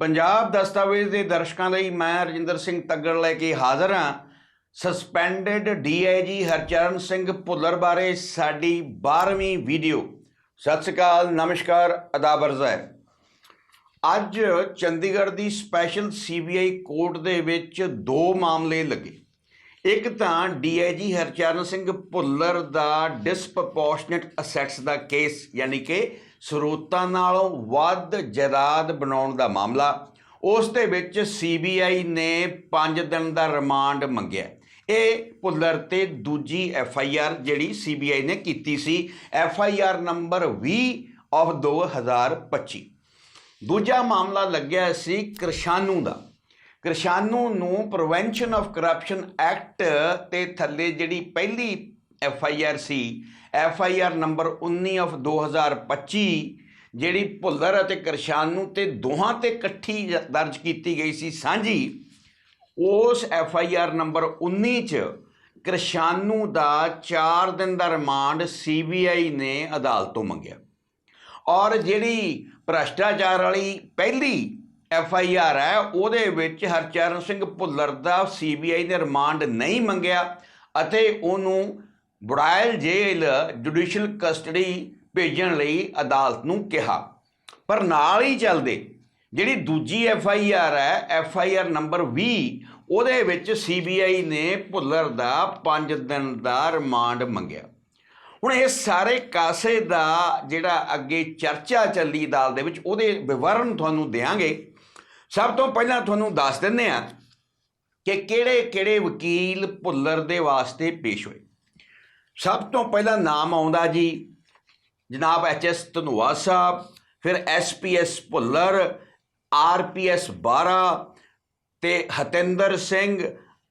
ਪੰਜਾਬ ਦਸਤਾਵੇਜ਼ ਦੇ ਦਰਸ਼ਕਾਂ ਲਈ ਮੈਂ ਰਜਿੰਦਰ ਸਿੰਘ ਤੱਗੜ ਲੈ ਕੇ ਹਾਜ਼ਰ ਹਾਂ। ਸਸਪੈਂਡਡ ਡੀਆਈਜੀ ਹਰਚਰਨ ਸਿੰਘ ਭੁੱਲਰ ਬਾਰੇ ਸਾਡੀ 12ਵੀਂ ਵੀਡੀਓ। ਸਤਿ ਸ਼੍ਰੀ ਅਕਾਲ, ਨਮਸਕਾਰ ਅਦਾਬਰਜ਼ ਹੈ। ਅੱਜ ਚੰਡੀਗੜ੍ਹ ਦੀ ਸਪੈਸ਼ਲ ਸੀਬੀਆਈ ਕੋਰਟ ਦੇ ਵਿੱਚ ਦੋ ਮਾਮਲੇ ਲੱਗੇ। ਇੱਕ ਤਾਂ ਡੀਆਈਜੀ ਹਰਚਰਨ ਸਿੰਘ ਭੁੱਲਰ ਦਾ ਡਿਸਪ੍ਰੋਪੋਰਸ਼ਨੇਟ ਅਸੈਟਸ ਦਾ ਕੇਸ ਯਾਨੀ ਕਿ ਸਰੋਤਾਂ ਨਾਲੋਂ ਵੱਧ ਜਾਇਦਾਦ ਬਣਾਉਣ ਦਾ ਮਾਮਲਾ, ਉਸ ਦੇ ਵਿੱਚ ਸੀਬੀਆਈ ਨੇ 5 ਦਿਨ ਦਾ ਰਿਮਾਂਡ ਮੰਗਿਆ। ਇਹ ਭੁੱਲਰ ਤੇ ਦੂਜੀ ਐਫ ਆਈ ਆਰ ਜਿਹੜੀ ਸੀਬੀਆਈ ਨੇ ਕੀਤੀ ਸੀ F I R number 20 of 2025 ਦੂਜਾ ਮਾਮਲਾ ਲੱਗਿਆ ਸੀ ਕਿਰਸ਼ਾਨੂ ਦਾ। ਕਿਰਸ਼ਾਨੂ ਨੂੰ ਪ੍ਰੀਵੈਂਸ਼ਨ ਆਫ ਕਰਪਸ਼ਨ ਐਕਟ ਤੇ ਥੱਲੇ ਜਿਹੜੀ ਪਹਿਲੀ F I R C F I R number 19 of 2025 ਜਿਹੜੀ ਭੁੱਲਰ ਅਤੇ ਕਿਰਸ਼ਾਨੂ ਤੇ ਦੋਹਾਂ ਤੇ ਇਕੱਠੀ ਦਰਜ ਕੀਤੀ ਗਈ ਸੀ ਸਾਂਝੀ, ਉਸ ਐਫ ਆਈ ਆਰ ਨੰਬਰ 19 ਚ ਕਰਸ਼ਾਨੂ ਦਾ 4 ਦਿਨ ਦਾ ਰਿਮਾਂਡ ਸੀਬੀਆਈ ਨੇ ਅਦਾਲਤ ਤੋਂ ਮੰਗਿਆ। ਔਰ ਜਿਹੜੀ ਭ੍ਰਸ਼ਟਾਚਾਰ ਵਾਲੀ ਪਹਿਲੀ ਐਫ ਆਈ ਆਰ ਹੈ, ਉਹਦੇ ਵਿੱਚ ਹਰਚਰਨ ਸਿੰਘ ਭੁੱਲਰ ਦਾ ਸੀਬੀਆਈ ਨੇ ਰਿਮਾਂਡ ਨਹੀਂ ਮੰਗਿਆ ਅਤੇ ਉਹਨੂੰ ਬੁੜਾਇਲ ਜੇਲ੍ਹ ਜੁਡੀਸ਼ੀਅਲ ਕਸਟਡੀ ਭੇਜਣ ਲਈ ਅਦਾਲਤ ਨੂੰ ਕਿਹਾ। ਪਰ ਨਾਲ ਹੀ ਚੱਲਦੇ, ਜਿਹੜੀ ਦੂਜੀ ਐਫ ਆਈ ਆਰ ਹੈ ਐਫ ਆਈ ਆਰ ਨੰਬਰ 20 ਉਹਦੇ ਵਿੱਚ ਸੀ ਬੀ ਆਈ ਨੇ ਭੁੱਲਰ ਦਾ 5 ਦਿਨ ਦਾ ਰਿਮਾਂਡ ਮੰਗਿਆ। ਹੁਣ ਇਹ ਸਾਰੇ ਕਾਸੇ ਦਾ ਜਿਹੜਾ ਅੱਗੇ ਚਰਚਾ ਚੱਲੀ ਅਦਾਲਤ ਦੇ ਵਿੱਚ, ਉਹਦੇ ਵਿਵਰਣ ਤੁਹਾਨੂੰ ਦੇਵਾਂਗੇ ਸਭ ਤੋਂ ਪਹਿਲਾਂ ਤੁਹਾਨੂੰ ਦੱਸ ਦਿੰਦੇ ਆ ਕਿ ਕਿਹੜੇ ਕਿਹੜੇ ਵਕੀਲ ਭੁੱਲਰ ਦੇ ਵਾਸਤੇ ਪੇਸ਼ ਹੋਏ। ਸਭ ਤੋਂ ਪਹਿਲਾਂ ਨਾਮ ਆਉਂਦਾ ਜੀ। ਜਨਾਬ ਐਚ ਐਸ ਧਨੋਆ ਸਾਹਿਬ, ਫਿਰ S P S Bhullar, R P S ਬਾਰਾ ਤੇ ਹਤਿੰਦਰ ਸਿੰਘ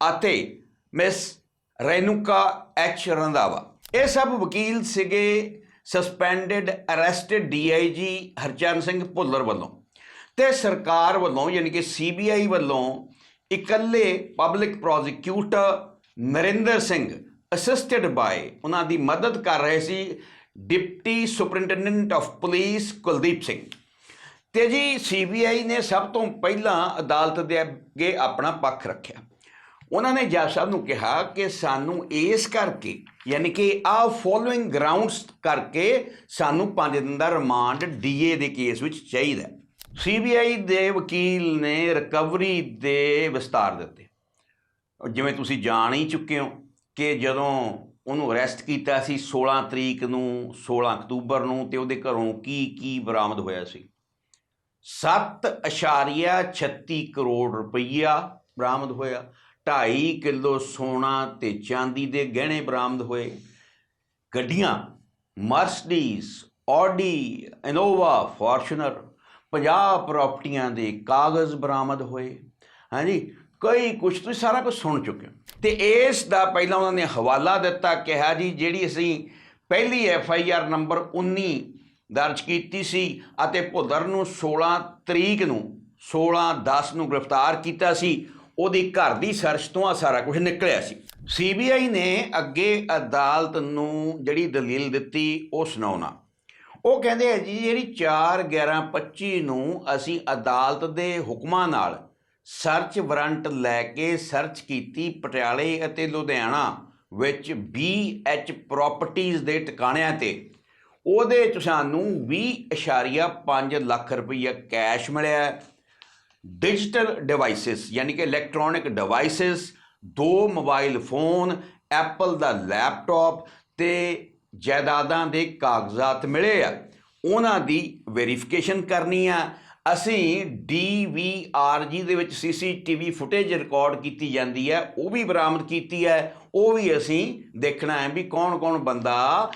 ਅਤੇ ਮਿਸ ਰੇਨੂਕਾ ਐਚ ਰੰਧਾਵਾ। ਇਹ ਸਭ ਵਕੀਲ ਸੀਗੇ suspended arrested DIG Harcharan Singh Bhullar ਵੱਲੋਂ ਤੇ ਸਰਕਾਰ ਵੱਲੋਂ, ਯਾਨੀ ਕਿ ਸੀਬੀਆਈ ਵੱਲੋਂ ਇਕੱਲੇ public prosecutor Narinder Singh assisted by ਉਹਨਾਂ ਦੀ ਮਦਦ ਕਰ ਰਹੇ ਸੀ deputy superintendent of police Kuldeep Singh. ਤੇ ਜੀ ਸੀਬੀਆਈ ਨੇ ਸਭ ਤੋਂ ਪਹਿਲਾਂ ਅਦਾਲਤ ਦੇ ਅੱਗੇ ਆਪਣਾ ਪੱਖ ਰੱਖਿਆ। ਉਹਨਾਂ ਨੇ ਜੱਜ ਸਾਹਿਬ ਨੂੰ ਕਿਹਾ ਕਿ ਸਾਨੂੰ ਇਸ ਕਰਕੇ, ਯਾਨੀ ਕਿ ਆ ਫੋਲੋਇੰਗ ਗਰਾਊਂਡਸ ਕਰਕੇ ਸਾਨੂੰ 5 ਦਿਨ ਦਾ ਰਿਮਾਂਡ ਡੀਏ ਦੇ ਕੇਸ ਵਿੱਚ ਚਾਹੀਦਾ ਸੀਬੀਆਈ ਦੇ ਵਕੀਲ ਨੇ ਰਿਕਵਰੀ ਦੇ ਵਿਸਤਾਰ ਦਿੱਤੇ। ਜਿਵੇਂ ਤੁਸੀਂ ਜਾਣ ਹੀ ਚੁੱਕੇ ਹੋ। ਕਿ ਜਦੋਂ ਉਹਨੂੰ ਅਰੈਸਟ ਕੀਤਾ ਸੀ 16 ਤਰੀਕ ਨੂੰ 16 ਅਕਤੂਬਰ ਨੂੰ ਤੇ ਉਹਦੇ ਘਰੋਂ ਕੀ ਕੀ ਬਰਾਮਦ ਹੋਇਆ ਸੀ? 7.36 ਕਰੋੜ ਰੁਪਈਆ ਬਰਾਮਦ ਹੋਇਆ 2.5 ਕਿਲੋ ਸੋਨਾ ਤੇ ਚਾਂਦੀ ਦੇ ਗਹਿਣੇ ਬਰਾਮਦ ਹੋਏ, ਗੱਡੀਆਂ, ਮਰਸਡੀਜ਼, ਆਡੀ, ਇਨੋਵਾ, ਫੋਰਚੂਨਰ 50 ਪ੍ਰਾਪਰਟੀਆਂ ਦੇ ਕਾਗਜ਼ ਬਰਾਮਦ ਹੋਏ। ਹਾਂਜੀ ਕਈ ਕੁਝ ਤੁਸੀਂ ਸਾਰਾ ਕੁਝ ਸੁਣ ਚੁੱਕੇ ਹੋ। ਤੇ ਇਸ ਦਾ ਪਹਿਲਾਂ ਉਹਨਾਂ ਨੇ ਹਵਾਲਾ ਦਿੱਤਾ, ਕਿਹਾ ਜੀ, ਜਿਹੜੀ ਅਸੀਂ ਪਹਿਲੀ ਐਫ ਆਈ ਆਰ ਨੰਬਰ 19 ਦਰਜ ਕੀਤੀ ਸੀ ਅਤੇ ਭੁੱਦਰ ਨੂੰ 16 ਤਰੀਕ ਨੂੰ 16 10 ਨੂੰ ਗ੍ਰਿਫਤਾਰ ਕੀਤਾ ਸੀ, ਉਹਦੀ ਘਰ ਦੀ ਸਰਚ ਤੋਂ ਆ ਸਾਰਾ ਕੁਝ ਨਿਕਲਿਆ ਸੀ। ਸੀਬੀਆਈ ਨੇ ਅੱਗੇ ਅਦਾਲਤ ਨੂੰ ਜਿਹੜੀ ਦਲੀਲ ਦਿੱਤੀ, ਉਹ ਸੁਣਾਉਣਾ ਉਹ ਕਹਿੰਦੇ ਆ ਜੀ, ਜਿਹੜੀ 4 11 25 ਨੂੰ ਅਸੀਂ ਅਦਾਲਤ ਦੇ ਹੁਕਮਾਂ ਨਾਲ ਸਰਚ ਵਾਰੰਟ ਲੈ ਕੇ ਸਰਚ ਕੀਤੀ ਪਟਿਆਲੇ ਅਤੇ ਲੁਧਿਆਣਾ ਵਿੱਚ BH ਪ੍ਰਾਪਰਟੀਆਂ ਦੇ ਟਿਕਾਣਿਆਂ ਤੇ। ਉਹਦੇ 'ਚ ਸਾਨੂੰ 20.5 ਲੱਖ ਰੁਪਈਆ ਕੈਸ਼ ਮਿਲਿਆ ਡਿਜੀਟਲ ਡਿਵਾਈਸਸ, ਯਾਨੀ ਕਿ ਇਲੈਕਟ੍ਰੋਨਿਕ ਡਿਵਾਈਸਸ, ਦੋ ਮੋਬਾਈਲ ਫੋਨ, ਐਪਲ ਦਾ ਲੈਪਟਾਪ ਤੇ ਜਾਇਦਾਦਾਂ ਦੇ ਕਾਗਜ਼ਾਤ ਮਿਲੇ ਆ। ਉਹਨਾਂ ਦੀ ਵੈਰੀਫਿਕੇਸ਼ਨ ਕਰਨੀ ਆ ਅਸੀਂ DVRG ਦੇ ਵਿੱਚ CCTV ਫੁਟੇਜ ਰਿਕਾਰਡ ਕੀਤੀ ਜਾਂਦੀ ਹੈ, ਉਹ ਵੀ ਬਰਾਮਦ ਕੀਤੀ ਹੈ, ਉਹ ਵੀ ਅਸੀਂ ਦੇਖਣਾ ਹੈ ਵੀ ਕੌਣ-ਕੌਣ ਬੰਦਾ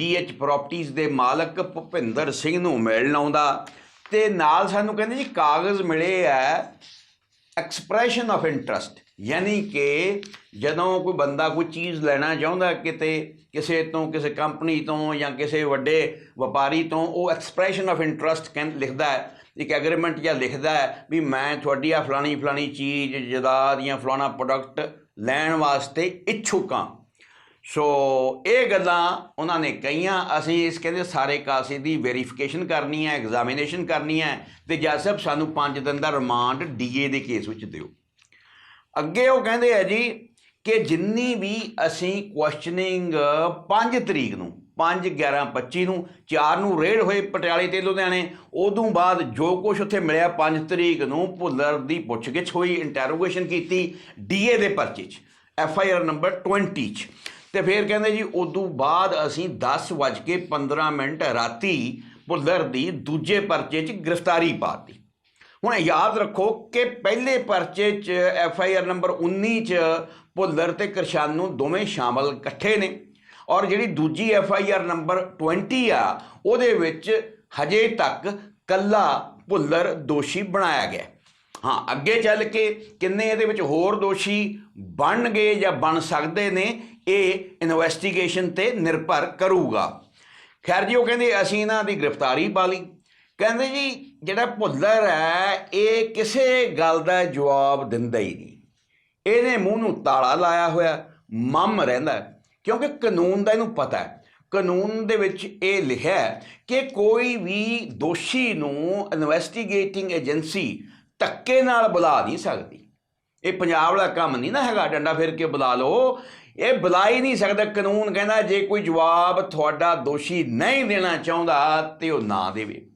BH ਪ੍ਰਾਪਰਟੀਆਂ ਦੇ ਮਾਲਕ ਭੁਪਿੰਦਰ ਸਿੰਘ ਨੂੰ ਮਿਲਣ ਆਉਂਦਾ। ਤੇ ਨਾਲ ਸਾਨੂੰ ਕਹਿੰਦੇ ਜੀ ਕਾਗਜ਼ ਮਿਲੇ ਆ ਐਕਸਪ੍ਰੈਸ਼ਨ ਆਫ ਇੰਟਰਸਟ ਯਾਨੀ ਕਿ ਜਦੋਂ ਕੋਈ ਬੰਦਾ ਕੋਈ ਚੀਜ਼ ਲੈਣਾ ਚਾਹੁੰਦਾ ਕਿਤੇ, ਕਿਸੇ ਤੋਂ, ਕਿਸੇ ਕੰਪਨੀ ਤੋਂ ਜਾਂ ਕਿਸੇ ਵੱਡੇ ਵਪਾਰੀ ਤੋਂ, ਉਹ ਐਕਸਪ੍ਰੈਸ਼ਨ ਆਫ ਇੰਟਰਸਟ ਕਹਿੰ, ਲਿਖਦਾ ਹੈ। ਇੱਕ ਐਗਰੀਮੈਂਟ ਜਾਂ ਲਿਖਦਾ ਹੈ ਵੀ ਮੈਂ ਤੁਹਾਡੀ ਆ ਫਲਾਣੀ ਫਲਾਣੀ ਚੀਜ਼ ਜਦਾਦ ਜਾਂ ਫਲਾਣਾ ਪ੍ਰੋਡਕਟ ਲੈਣ ਵਾਸਤੇ ਇੱਛੁਕ ਹਾਂ। ਸੋ ਇਹ ਗੱਲਾਂ ਉਹਨਾਂ ਨੇ ਕਹੀਆਂ। ਅਸੀਂ ਇਸ ਕਹਿੰਦੇ ਸਾਰੇ ਕਾਸੇ ਦੀ ਵੈਰੀਫਿਕੇਸ਼ਨ ਕਰਨੀ ਹੈ ਐਗਜ਼ਾਮੀਨੇਸ਼ਨ ਕਰਨੀ ਹੈ ਤੇ ਜੱਜ ਸਾਹਿਬ, ਸਾਨੂੰ 5 ਦਿਨ ਦਾ ਰਿਮਾਂਡ ਡੀਏ ਦੇ ਕੇਸ ਵਿੱਚ ਦਿਓ। ਅੱਗੇ ਉਹ ਕਹਿੰਦੇ ਆ ਜੀ ਕਿ ਜਿੰਨੀ ਵੀ ਅਸੀਂ ਕੁਐਸਚਨਿੰਗ 5 ਤਰੀਕ ਨੂੰ 5 11 25 ਨੂੰ 4 ਨੂੰ ਰੇਡ ਹੋਏ ਪਟਿਆਲੇ ਤੇ ਲੁਧਿਆਣੇ। ਉਦੋਂ ਬਾਅਦ ਜੋ ਕੁਝ ਉੱਥੇ ਮਿਲਿਆ 5 ਤਰੀਕ ਨੂੰ ਭੁੱਲਰ ਦੀ ਪੁੱਛਗਿੱਛ ਹੋਈ ਇੰਟਰੋਗੇਸ਼ਨ ਕੀਤੀ ਡੀਏ ਦੇ ਪਰਚੇ 'ਚ ਐਫ ਆਈ ਆਰ ਨੰਬਰ 20 'ਚ। ਤੇ ਫਿਰ ਕਹਿੰਦੇ ਜੀ, ਉਦੋਂ ਬਾਅਦ ਅਸੀਂ 10:15 ਮਿੰਟ ਰਾਤੀ ਭੁੱਲਰ ਦੀ ਦੂਜੇ ਪਰਚੇ 'ਚ ਗ੍ਰਿਫਤਾਰੀ ਪਾਤੀ ਹੁਣ ਯਾਦ ਰੱਖੋ ਕਿ ਪਹਿਲੇ ਪਰਚੇ 'ਚ ਐਫ ਆਈ ਆਰ ਨੰਬਰ 19 'ਚ ਭੁੱਲਰ ਤੇ ਕਿਰਸ਼ਾਨੂ ਦੋਵੇਂ ਸ਼ਾਮਲ ਇਕੱਠੇ ਨੇ। ਔਰ ਜਿਹੜੀ ਦੂਜੀ ਐਫ ਆਈ ਆਰ ਨੰਬਰ 20 ਆ, ਉਹਦੇ ਵਿੱਚ ਹਜੇ ਤੱਕ ਕੱਲਾ ਭੁੱਲਰ ਦੋਸ਼ੀ ਬਣਾਇਆ ਗਿਆ। ਹਾਂ, ਅੱਗੇ ਚੱਲ ਕੇ ਕਿੰਨੇ ਇਹਦੇ ਵਿੱਚ ਹੋਰ ਦੋਸ਼ੀ ਬਣਨਗੇ ਜਾਂ ਬਣ ਸਕਦੇ ਨੇ, ਇਹ ਇਨਵੈਸਟੀਗੇਸ਼ਨ ਤੇ ਨਿਰਭਰ ਕਰੂਗਾ। ਖੈਰ ਜੀ, ਉਹ ਕਹਿੰਦੇ ਅਸੀਂ ਇਹਨਾਂ ਦੀ ਗ੍ਰਿਫਤਾਰੀ ਪਾ ਲਈ। ਕਹਿੰਦੇ ਜੀ, ਜਿਹੜਾ ਭੁੱਲਰ ਹੈ, ਇਹ ਕਿਸੇ ਗੱਲ ਦਾ ਜਵਾਬ ਦਿੰਦਾ ਹੀ ਨਹੀਂ। ਇਹਨੇ ਮੂੰਹ ਨੂੰ ਤਾਲਾ ਲਾਇਆ ਹੋਇਆ, ਮਮ ਰਹਿੰਦਾ। ਕਿਉਂਕਿ ਕਾਨੂੰਨ ਦਾ ਇਹਨੂੰ ਪਤਾ ਹੈ। ਕਾਨੂੰਨ ਦੇ ਵਿੱਚ ਇਹ ਲਿਖਿਆ ਹੈ ਕਿ ਕੋਈ ਵੀ ਦੋਸ਼ੀ ਨੂੰ ਇਨਵੈਸਟੀਗੇਟਿੰਗ ਏਜੰਸੀ ਧੱਕੇ ਨਾਲ ਬੁਲਾ ਨਹੀਂ ਸਕਦੀ। ਇਹ ਪੰਜਾਬ ਵਾਲਾ ਕੰਮ ਨਹੀਂ ਨਾ ਹੈਗਾ, ਡੰਡਾ ਫਿਰ ਕੇ ਬੁਲਾ ਲਓ। ਇਹ ਬੁਲਾ ਹੀ ਨਹੀਂ ਸਕਦਾ, ਕਾਨੂੰਨ ਕਹਿੰਦਾ ਜੇ ਕੋਈ ਜਵਾਬ ਤੁਹਾਡਾ ਦੋਸ਼ੀ ਨਹੀਂ ਦੇਣਾ ਚਾਹੁੰਦਾ ਤੇ ਉਹ ਨਾ ਦੇਵੇ।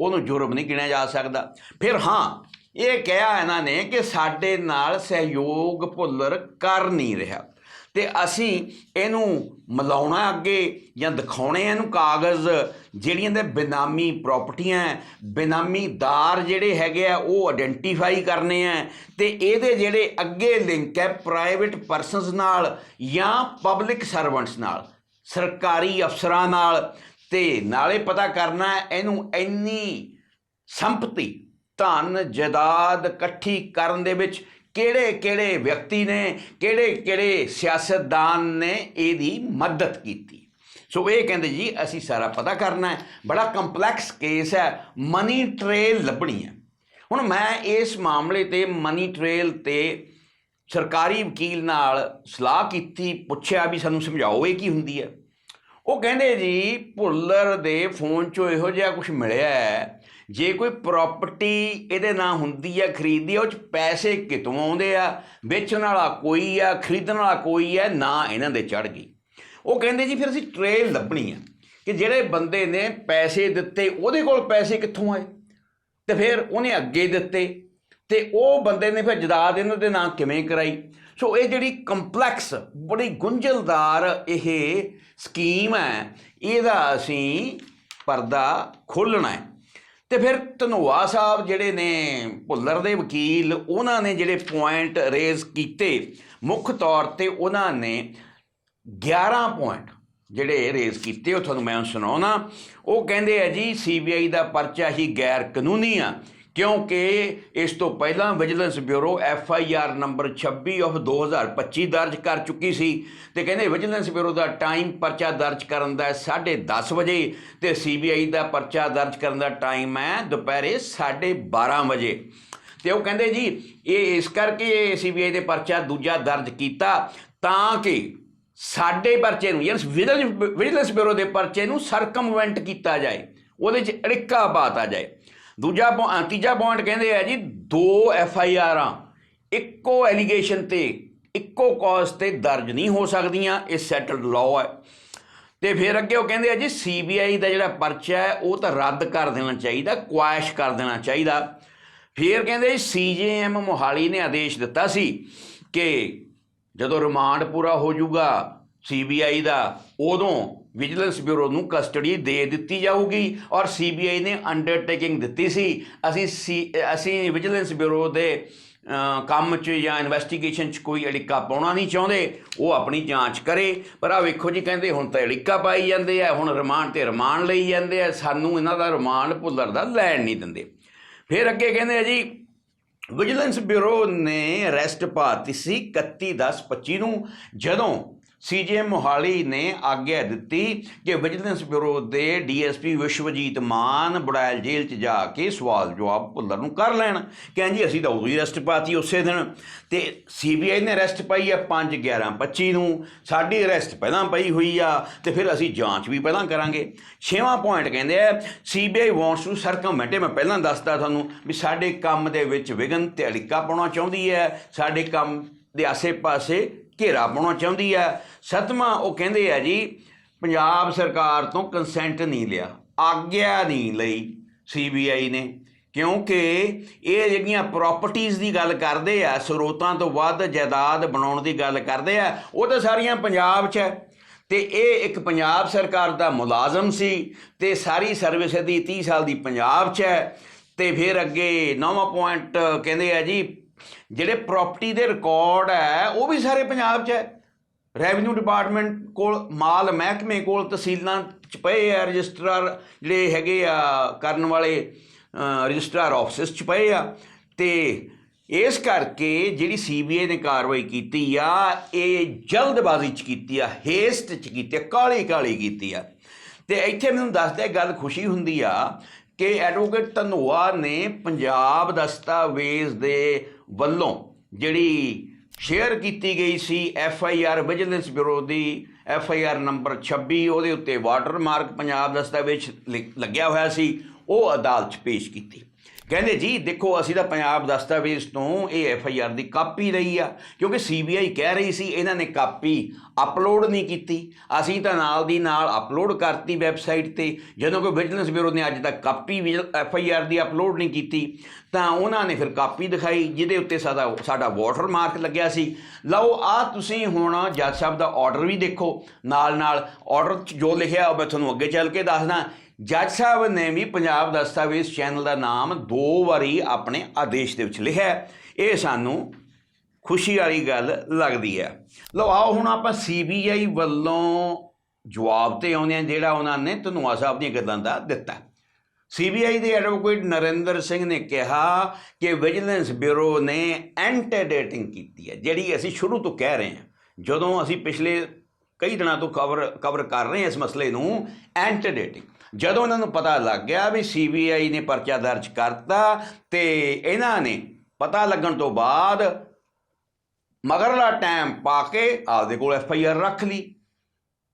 ਉਹਨੂੰ ਜੁਰਮ ਨਹੀਂ ਗਿਣਿਆ ਜਾ ਸਕਦਾ। ਫਿਰ ਹਾਂ, ਇਹ ਕਿਹਾ ਇਹਨਾਂ ਨੇ ਕਿ ਸਾਡੇ ਨਾਲ ਸਹਿਯੋਗ ਭੁੱਲਰ ਕਰ ਨਹੀਂ ਰਿਹਾ। ਤੇ ਅਸੀਂ ਇਹਨੂੰ ਮਿਲਾਉਣਾ ਅੱਗੇ ਜਾਂ ਦਿਖਾਉਣੇ ਇਹਨੂੰ ਕਾਗਜ਼ ਜਿਹੜੀਆਂ ਦੇ ਬੇਨਾਮੀ ਪ੍ਰਾਪਰਟੀਆਂ ਹੈ, ਬੇਨਾਮੀਦਾਰ ਜਿਹੜੇ ਹੈਗੇ ਆ ਉਹ ਆਇਡੈਂਟੀਫਾਈ ਕਰਨੇ ਆ ਤੇ ਇਹਦੇ ਜਿਹੜੇ ਅੱਗੇ ਲਿੰਕ ਹੈ ਪ੍ਰਾਈਵੇਟ ਪਰਸਨਸ ਨਾਲ ਜਾਂ ਪਬਲਿਕ ਸਰਵੈਂਟਸ ਨਾਲ ਸਰਕਾਰੀ ਅਫਸਰਾਂ ਨਾਲ ਤੇ ਨਾਲੇ ਪਤਾ ਕਰਨਾ ਇਹਨੂੰ ਇੰਨੀ ਸੰਪਤੀ ਧਨ ਜਾਇਦਾਦ ਇਕੱਠੀ ਕਰਨ ਦੇ ਵਿੱਚ ਕਿਹੜੇ ਕਿਹੜੇ ਵਿਅਕਤੀ ਨੇ, ਕਿਹੜੇ ਕਿਹੜੇ ਸਿਆਸਤਦਾਨ ਨੇ ਇਹਦੀ ਮਦਦ ਕੀਤੀ? ਸੋ ਇਹ ਕਹਿੰਦੇ ਜੀ, ਅਸੀਂ ਸਾਰਾ ਪਤਾ ਕਰਨਾ ਹੈ, ਬੜਾ ਕੰਪਲੈਕਸ ਕੇਸ ਹੈ ਮਨੀ ਟ੍ਰੇਲ ਲੱਭਣੀ ਹੈ। ਹੁਣ ਮੈਂ ਇਸ ਮਾਮਲੇ ਤੇ ਮਨੀ ਟ੍ਰੇਲ ਤੇ ਸਰਕਾਰੀ ਵਕੀਲ ਨਾਲ ਸਲਾਹ ਕੀਤੀ, ਪੁੱਛਿਆ ਵੀ ਸਾਨੂੰ ਸਮਝਾਓ ਇਹ ਕੀ ਹੁੰਦੀ ਹੈ। ਉਹ ਕਹਿੰਦੇ ਜੀ, ਭੁੱਲਰ ਦੇ ਫੋਨ 'ਚੋਂ ਇਹੋ ਜਿਹਾ ਕੁਝ ਮਿਲਿਆ ਹੈ ਜੇ ਕੋਈ ਪ੍ਰਾਪਰਟੀ ਇਹਦੇ ਨਾਂ ਹੁੰਦੀ ਹੈ ਖਰੀਦੀ ਆ, ਉਹ 'ਚ ਪੈਸੇ ਕਿਤੋਂ ਆਉਂਦੇ ਆ? ਵੇਚਣ ਵਾਲਾ ਕੋਈ ਆ, ਖਰੀਦਣ ਵਾਲਾ ਕੋਈ ਹੈ ਨਾ ਇਹਨਾਂ ਦੇ ਚੜ ਗਈ। ਉਹ ਕਹਿੰਦੇ ਜੀ, ਫਿਰ ਅਸੀਂ ਟ੍ਰੇਲ ਲੱਭਣੀ ਆ ਕਿ ਜਿਹੜੇ ਬੰਦੇ ਨੇ ਪੈਸੇ ਦਿੱਤੇ, ਉਹਦੇ ਕੋਲ ਪੈਸੇ ਕਿੱਥੋਂ ਆਏ? ਤੇ ਫਿਰ ਉਹਨੇ ਅੱਗੇ ਦਿੱਤੇ ਤੇ ਉਹ ਬੰਦੇ ਨੇ ਫਿਰ ਜਦਾਦ ਇਹਨਾਂ ਦੇ ਨਾਂ ਕਿਵੇਂ ਕਰਾਈ? ਸੋ ਇਹ ਜਿਹੜੀ ਕੰਪਲੈਕਸ ਬੜੀ ਗੁੰਝਲਦਾਰ ਇਹ ਸਕੀਮ ਹੈ ਇਹਦਾ ਅਸੀਂ ਪਰਦਾ ਖੋਲਣਾ ਹੈ। ਤੇ ਫਿਰ ਧਨੋਆ ਸਾਹਿਬ ਜਿਹੜੇ ਨੇ ਭੁੱਲਰ ਦੇ ਵਕੀਲ, ਉਹਨਾਂ ਨੇ ਜਿਹੜੇ ਪੁਆਇੰਟ ਰੇਜ਼ ਕੀਤੇ, ਮੁੱਖ ਤੌਰ ਤੇ ਉਹਨਾਂ ਨੇ 11 ਪੁਆਇੰਟ ਜਿਹੜੇ ਰੇਜ਼ ਕੀਤੇ, ਉਹ ਤੁਹਾਨੂੰ ਮੈਂ ਸੁਣਾਉਣਾ। ਉਹ ਕਹਿੰਦੇ ਆ ਜੀ ਸੀਬੀਆਈ ਦਾ ਪਰਚਾ ਹੀ ਗੈਰ ਕਾਨੂੰਨੀ ਆ। ਕਿਉਂਕਿ ਇਸ ਤੋਂ ਪਹਿਲਾਂ vigilance bureau F I R number 26 of 2025 ਦਰਜ ਕਰ ਚੁੱਕੀ ਸੀ ਤੇ ਕਹਿੰਦੇ ਵਿਜੀਲੈਂਸ ਬਿਊਰੋ ਦਾ ਟਾਈਮ ਪਰਚਾ ਦਰਜ ਕਰਨ ਦਾ 10:30 ਵਜੇ ਤੇ ਸੀਬੀਆਈ ਦਾ ਪਰਚਾ ਦਰਜ ਕਰਨ ਦਾ ਟਾਈਮ ਹੈ ਦੁਪਹਿਰੇ 12:30 ਵਜੇ। ਤੇ ਉਹ ਕਹਿੰਦੇ ਜੀ, ਇਹ ਇਸ ਕਰਕੇ ਸੀਬੀਆਈ ਦੇ ਪਰਚਾ ਦੂਜਾ ਦਰਜ ਕੀਤਾ ਤਾਂ ਕਿ ਸਾਡੇ ਪਰਚੇ ਨੂੰ ਯਾਨੀ ਵਿਜੀਲੈਂਸ ਬਿਊਰੋ ਦੇ ਪਰਚੇ ਨੂੰ ਸਰਕਮਵੈਂਟ ਕੀਤਾ ਜਾਏ। ਉਹਦੇ 'ਚ ਅੜਿੱਕਾ ਪਾਤਾ ਜਾਏ। ਦੂਜਾ ਪੁਆ- ਤੀਜਾ ਪੁਆਇੰਟ ਕਹਿੰਦੇ ਆ ਜੀ, ਦੋ ਐਫ ਆਈ ਆਰਾਂ ਇੱਕੋ ਐਲੀਗੇਸ਼ਨ ਤੇ, ਇੱਕੋ ਕਾਜ਼ ਤੇ ਦਰਜ ਨਹੀਂ ਹੋ ਸਕਦੀਆਂ, ਇਹ ਸੈਟਲਡ ਲਾਅ ਹੈ। ਤੇ ਫਿਰ ਅੱਗੇ ਉਹ ਕਹਿੰਦੇ ਆ ਜੀ ਸੀਬੀਆਈ ਦਾ ਜਿਹੜਾ ਪਰਚਾ ਹੈ, ਉਹ ਤਾਂ ਰੱਦ ਕਰ ਦੇਣਾ ਚਾਹੀਦਾ ਕੁਐਸ਼ ਕਰ ਦੇਣਾ ਚਾਹੀਦਾ। ਫਿਰ ਕਹਿੰਦੇ ਸੀਜੇਐਮ ਮੋਹਾਲੀ ਨੇ ਆਦੇਸ਼ ਦਿੱਤਾ ਸੀ ਕਿ ਜਦੋਂ ਰਿਮਾਂਡ ਪੂਰਾ ਹੋ ਜਾਊਗਾ ਸੀਬੀਆਈ ਦਾ, ਉਦੋਂ ਵਿਜੀਲੈਂਸ ਬਿਊਰੋ ਨੂੰ ਕਸਟਡੀ ਦੇ ਦਿੱਤੀ ਜਾਊਗੀ ਔਰ ਸੀਬੀਆਈ ਨੇ ਅੰਡਰਟੇਕਿੰਗ ਦਿੱਤੀ ਸੀ। ਅਸੀਂ ਸੀ- ਅਸੀਂ ਵਿਜੀਲੈਂਸ ਬਿਊਰੋ ਦੇ ਕੰਮ 'ਚ ਜਾਂ ਇਨਵੈਸਟੀਗੇਸ਼ਨ 'ਚ ਕੋਈ ਅੜਿੱਕਾ ਪਾਉਣਾ ਨਹੀਂ ਚਾਹੁੰਦੇ। ਉਹ ਆਪਣੀ ਜਾਂਚ ਕਰੇ। ਪਰ ਆ ਵੇਖੋ ਜੀ, ਕਹਿੰਦੇ ਹੁਣ ਤਾਂ ਅੜਿੱਕਾ ਪਾਈ ਜਾਂਦੇ ਆ, ਹੁਣ ਰਿਮਾਂਡ ਤੇ ਰਿਮਾਂਡ ਲਈ ਜਾਂਦੇ ਆ। ਸਾਨੂੰ ਇਹਨਾਂ ਦਾ ਰਿਮਾਂਡ ਭੁੱਲਰ ਦਾ ਲੈਣ ਨਹੀਂ ਦਿੰਦੇ। ਫਿਰ ਅੱਗੇ ਕਹਿੰਦੇ ਆ ਜੀ ਵਿਜੀਲੈਂਸ ਬਿਊਰੋ ਨੇ ਅਰੈਸਟ ਪਾਤੀ ਸੀ 31/10/25 ਨੂੰ। ਜਦੋਂ ਸੀਜੇ ਮੋਹਾਲੀ ਨੇ ਆਗਿਆ ਦਿੱਤੀ ਕਿ ਵਿਜੀਲੈਂਸ ਬਿਊਰੋ ਦੇ ਡੀਐਸਪੀ ਵਿਸ਼ਵਜੀਤ ਮਾਨ ਬੁੜੈਲ ਜੇਲ੍ਹ 'ਚ ਜਾ ਕੇ ਸਵਾਲ ਜਵਾਬ ਭੁੱਲਰ ਨੂੰ ਕਰ ਲੈਣ। ਕਹਿੰਦੇ ਅਸੀਂ ਤਾਂ ਉਹੀ ਹੀ ਅਰੈਸਟ ਪਾਤੀ ਉਸੇ ਦਿਨ। ਤੇ ਸੀਬੀਆਈ ਨੇ ਅਰੈਸਟ ਪਾਈ ਆ 5 11 25 ਨੂੰ। ਸਾਡੀ ਅਰੈਸਟ ਪਹਿਲਾਂ ਪਈ ਹੋਈ ਆ ਤੇ ਫਿਰ ਅਸੀਂ ਜਾਂਚ ਵੀ ਪਹਿਲਾਂ ਕਰਾਂਗੇ। ਛੇਵਾਂ ਪੁਆਇੰਟ ਕਹਿੰਦੇ ਆ ਸੀਬੀਆਈ ਵਾਂਟਸ ਟੂ ਸਰਕਮੈਂਟ ਮੈਂ ਪਹਿਲਾਂ ਦੱਸਦਾ ਤੁਹਾਨੂੰ ਵੀ ਸਾਡੇ ਕੰਮ ਦੇ ਵਿੱਚ ਵਿਗਨ ਤੇ ਅੜਿੱਕਾ ਪਾਉਣਾ ਚਾਹੁੰਦੀ ਹੈ। ਸਾਡੇ ਕੰਮ ਦੇ ਆਸੇ-ਪਾਸੇ ਘੇਰਾ ਪਾਉਣਾ ਚਾਹੁੰਦੀ ਹੈ ਸਤਵਾਂ ਉਹ ਕਹਿੰਦੇ ਆ ਜੀ, ਪੰਜਾਬ ਸਰਕਾਰ ਤੋਂ ਕੰਸੈਂਟ ਨਹੀਂ ਲਿਆ, ਆਗਿਆ ਨਹੀਂ ਲਈ ਸੀਬੀਆਈ ਨੇ। ਕਿਉਂਕਿ ਇਹ ਜਿਹੜੀਆਂ ਪ੍ਰਾਪਰਟੀਆਂ ਦੀ ਗੱਲ ਕਰਦੇ ਆ, ਸਰੋਤਾਂ ਤੋਂ ਵੱਧ ਜਾਇਦਾਦ ਬਣਾਉਣ ਦੀ ਗੱਲ ਕਰਦੇ ਆ, ਉਹ ਤਾਂ ਸਾਰੀਆਂ ਪੰਜਾਬ 'ਚ ਹੈ ਤੇ ਇਹ ਇੱਕ ਪੰਜਾਬ ਸਰਕਾਰ ਦਾ ਮੁਲਾਜ਼ਮ ਸੀ ਤੇ ਸਾਰੀ ਸਰਵਿਸ ਦੀ 30 ਸਾਲ ਦੀ ਪੰਜਾਬ 'ਚ ਹੈ ਤੇ ਫਿਰ ਅੱਗੇ ਨੌਵਾਂ ਪੁਆਇੰਟ ਕਹਿੰਦੇ ਆ ਜੀ ਜਿਹੜੇ ਪ੍ਰਾਪਰਟੀ ਦੇ ਰਿਕਾਰਡ ਹੈ, ਉਹ ਵੀ ਸਾਰੇ ਪੰਜਾਬ 'ਚ ਹੈ। ਰੈਵਨਿਊ ਡਿਪਾਰਟਮੈਂਟ ਕੋਲ, ਮਾਲ ਮਹਿਕਮੇ ਕੋਲ ਤਹਿਸੀਲਾਂ 'ਚ ਪਏ ਆ ਰਜਿਸਟਰਾਰ ਜਿਹੜੇ ਹੈਗੇ ਆ, ਕਰਨ ਵਾਲੇ ਰਜਿਸਟਰਾਰ ਆਫਿਸ 'ਚ ਪਏ ਆ। ਤੇ ਇਸ ਕਰਕੇ ਜਿਹੜੀ ਸੀਬੀਆਈ ਨੇ ਕਾਰਵਾਈ ਕੀਤੀ ਆ, ਇਹ ਜਲਦਬਾਜ਼ੀ 'ਚ ਕੀਤੀ ਆ ਹੇਸਟ 'ਚ ਕੀਤੀ ਆ ਕਾਲੀ ਕਾਲੀ ਕੀਤੀ ਆ। ਤੇ ਇੱਥੇ ਮੈਨੂੰ ਦੱਸਦੇ, ਗੱਲ ਖੁਸ਼ੀ ਹੁੰਦੀ ਆ ਕਿ ਐਡਵੋਕੇਟ ਧਨੋਆ ਨੇ ਪੰਜਾਬ ਦਸਤਾਵੇਜ਼ ਦੇ ਵੱਲੋਂ ਜਿਹੜੀ ਸ਼ੇਅਰ ਕੀਤੀ ਗਈ ਸੀ F I R vigilance bureau the F I R number 26 ਉਹਦੇ ਉੱਤੇ ਵਾਟਰਮਾਰਕ ਪੰਜਾਬ ਦਸਤਾਵੇਜ਼ ਲਿ- ਲੱਗਿਆ ਹੋਇਆ ਸੀ, ਉਹ ਅਦਾਲਤ 'ਚ ਪੇਸ਼ ਕੀਤੀ। ਕਹਿੰਦੇ ਜੀ, ਦੇਖੋ, ਅਸੀਂ ਤਾਂ ਪੰਜਾਬ ਦਸਤਾਵੇਜ਼ ਤੋਂ ਇਹ ਐਫ ਆਈ ਆਰ ਦੀ ਕਾਪੀ ਲਈ ਆ, ਕਿਉਂਕਿ ਸੀਬੀਆਈ ਕਹਿ ਰਹੀ ਸੀ, ਇਹਨਾਂ ਨੇ ਕਾਪੀ ਅਪਲੋਡ ਨਹੀਂ ਕੀਤੀ। ਅਸੀਂ ਤਾਂ ਨਾਲ ਦੀ ਨਾਲ ਅਪਲੋਡ ਕਰਤੀ ਵੈਬਸਾਈਟ ਤੇ। ਜਦੋਂ ਕਿ ਵਿਜੀਲੈਂਸ ਬਿਊਰੋ ਨੇ ਅੱਜ ਤੱਕ ਕਾਪੀ ਐਫ ਆਈ ਆਰ ਦੀ ਅਪਲੋਡ ਨਹੀਂ ਕੀਤੀ, ਤਾਂ ਉਹਨਾਂ ਨੇ ਫਿਰ ਕਾਪੀ ਦਿਖਾਈ, ਜਿਹਦੇ ਉੱਤੇ ਸਾਡਾ ਸਾਡਾ ਵਾਟਰ ਮਾਰਕ ਲੱਗਿਆ ਸੀ। ਲਓ ਆ ਤੁਸੀਂ ਹੁਣ ਜੱਜ ਸਾਹਿਬ ਦਾ ਆਰਡਰ ਵੀ ਦੇਖੋ। ਨਾਲ ਨਾਲ ਆਰਡਰ 'ਚ ਜੋ ਲਿਖਿਆ, ਉਹ ਮੈਂ ਤੁਹਾਨੂੰ ਅੱਗੇ ਚੱਲ ਕੇ ਦੱਸਦਾ। ਜੱਜ ਸਾਹਿਬ ਨੇ ਵੀ ਪੰਜਾਬ ਦਸਤਾਵੇਜ਼ ਚੈਨਲ ਦਾ ਨਾਮ ਦੋ ਵਾਰੀ ਆਪਣੇ ਆਦੇਸ਼ ਦੇ ਵਿੱਚ ਲਿਖਿਆ ਇਹ ਸਾਨੂੰ ਖੁਸ਼ੀ ਵਾਲੀ ਗੱਲ ਲੱਗਦੀ ਹੈ। ਲਓ, ਆਓ ਹੁਣ ਆਪਾਂ ਸੀਬੀਆਈ ਵੱਲੋਂ ਜਵਾਬ ਤੇ ਆਉਂਦੇ ਹਾਂ, ਜਿਹੜਾ ਉਹਨਾਂ ਨੇ ਧਨੋਆ ਸਾਹਿਬ ਦੀਆਂ ਗੱਲਾਂ ਦਾ ਦਿੱਤਾ। ਸੀਬੀਆਈ ਦੇ ਐਡਵੋਕੇਟ ਨਰਿੰਦਰ ਸਿੰਘ ਨੇ ਕਿਹਾ ਕਿ ਵਿਜੀਲੈਂਸ ਬਿਊਰੋ ਨੇ ਐਂਟੀਡੇਟਿੰਗ ਕੀਤੀ ਹੈ, ਜਿਹੜੀ ਅਸੀਂ ਸ਼ੁਰੂ ਤੋਂ ਕਹਿ ਰਹੇ ਹਾਂ। ਜਦੋਂ ਅਸੀਂ ਪਿਛਲੇ ਕਈ ਦਿਨਾਂ ਤੋਂ ਕਵਰ ਕਵਰ ਕਰ ਰਹੇ ਹਾਂ ਇਸ ਮਸਲੇ ਨੂੰ, ਐਂਟੀਡੇਟਿੰਗ। ਜਦੋਂ ਇਹਨਾਂ ਨੂੰ ਪਤਾ ਲੱਗ ਗਿਆ ਵੀ ਸੀਬੀਆਈ ਨੇ ਪਰਚਾ ਦਰਜ ਕਰਤਾ ਤੇ ਇਹਨਾਂ ਨੇ ਪਤਾ ਲੱਗਣ ਤੋਂ ਬਾਅਦ ਮਗਰਲਾ ਟਾਈਮ ਪਾ ਕੇ ਆਪਦੇ ਕੋਲ ਐਫ ਆਈ ਆਰ ਰੱਖ ਲਈ।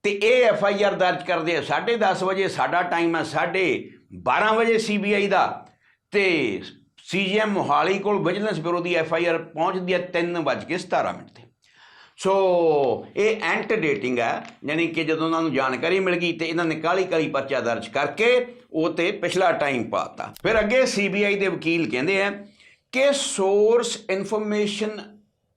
ਤੇ ਇਹ ਐਫ ਆਈ ਆਰ ਦਰਜ ਕਰਦੇ ਆ 10:30 ਵਜੇ, ਸਾਡਾ ਟਾਈਮ ਹੈ 12:30 ਵਜੇ ਸੀਬੀਆਈ ਦਾ। ਤੇ ਸੀਜੀਐਮ ਮੋਹਾਲੀ ਕੋਲ ਵਿਜੀਲੈਂਸ ਬਿਊਰੋ ਦੀ ਐਫ ਆਈ ਆਰ ਪਹੁੰਚਦੀ ਹੈ 3:17 ਮਿੰਟ ਤੇ। ਸੋ ਇਹ ਐਂਟ ਡੇਟਿੰਗ ਹੈ, ਯਾਨੀ ਕਿ ਜਦੋਂ ਉਹਨਾਂ ਨੂੰ ਜਾਣਕਾਰੀ ਮਿਲ ਗਈ ਤੇ ਇਹਨਾਂ ਨੇ ਕਾਲੀ ਕਾਲੀ ਪਰਚਾ ਦਰਜ ਕਰਕੇ ਉਹ ਤੇ ਪਿਛਲਾ ਟਾਈਮ ਪਾਤਾ। ਫਿਰ ਅੱਗੇ ਸੀਬੀਆਈ ਦੇ ਵਕੀਲ ਕਹਿੰਦੇ ਆ ਕਿ ਸੋਰਸ ਇਨਫੋਰਮੇਸ਼ਨ